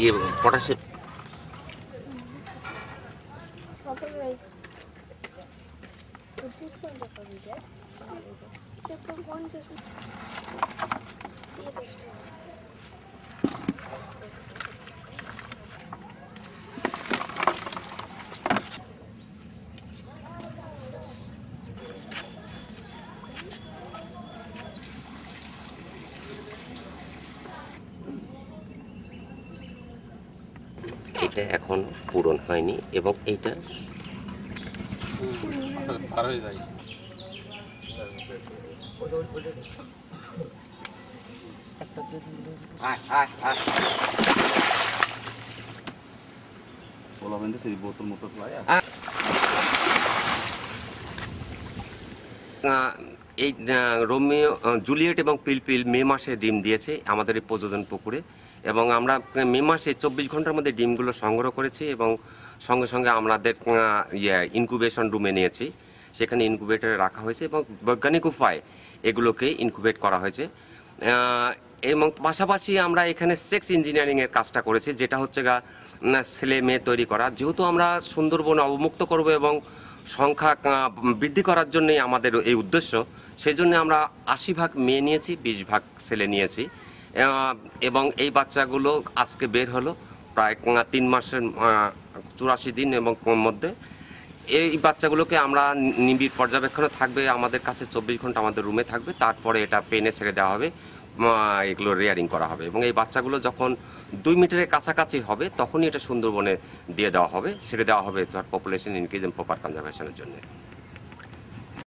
ये potash Thank you. এটা এখন পূরণ হয়নি এবং এইটা এই রোমিও জুলিয়েট এবং পিলপিল মে মাসে ডিম দিয়েছে আমাদের এই প্রযোজন পুকুরে। এবং আমরা মে মাসে চব্বিশ ঘণ্টার মধ্যে ডিমগুলো সংগ্রহ করেছি এবং সঙ্গে সঙ্গে আমাদের ইয়ে ইনকুবেশন রুমে নিয়েছি। সেখানে ইনকুবেটরে রাখা হয়েছে এবং বৈজ্ঞানিক উপায়ে এগুলোকে ইনকুবেট করা হয়েছে। এবং পাশাপাশি আমরা এখানে সেক্স ইঞ্জিনিয়ারিংয়ের কাজটা করেছি, যেটা হচ্ছে গা ছেলে মেয়ে তৈরি করা। যেহেতু আমরা সুন্দরবন অবমুক্ত করব এবং সংখ্যা বৃদ্ধি করার জন্যই আমাদের এই উদ্দেশ্য সেই জন্য আমরা আশি ভাগ মেয়ে নিয়েছি, বিশ ভাগ ছেলে নিয়েছি। এবং এই বাচ্চাগুলো আজকে বের হলো প্রায় তিন মাসের চুরাশি দিন এবং মধ্যে। এই বাচ্চাগুলোকে আমরা নিবিড় পর্যবেক্ষণে থাকবে, আমাদের কাছে চব্বিশ ঘণ্টা আমাদের রুমে থাকবে, তারপরে এটা পেনে ছেড়ে দেওয়া হবে এগুলো রেয়ারিং করা হবে এবং এই বাচ্চাগুলো যখন দুই মিটারের কাছাকাছি হবে, তখনই এটা সুন্দরবনে দিয়ে দেওয়া হবে, ছেড়ে দেওয়া হবে তার পপুলেশন ইনক্রিজ এন্ড প্রপার কনজারভেশনের জন্য।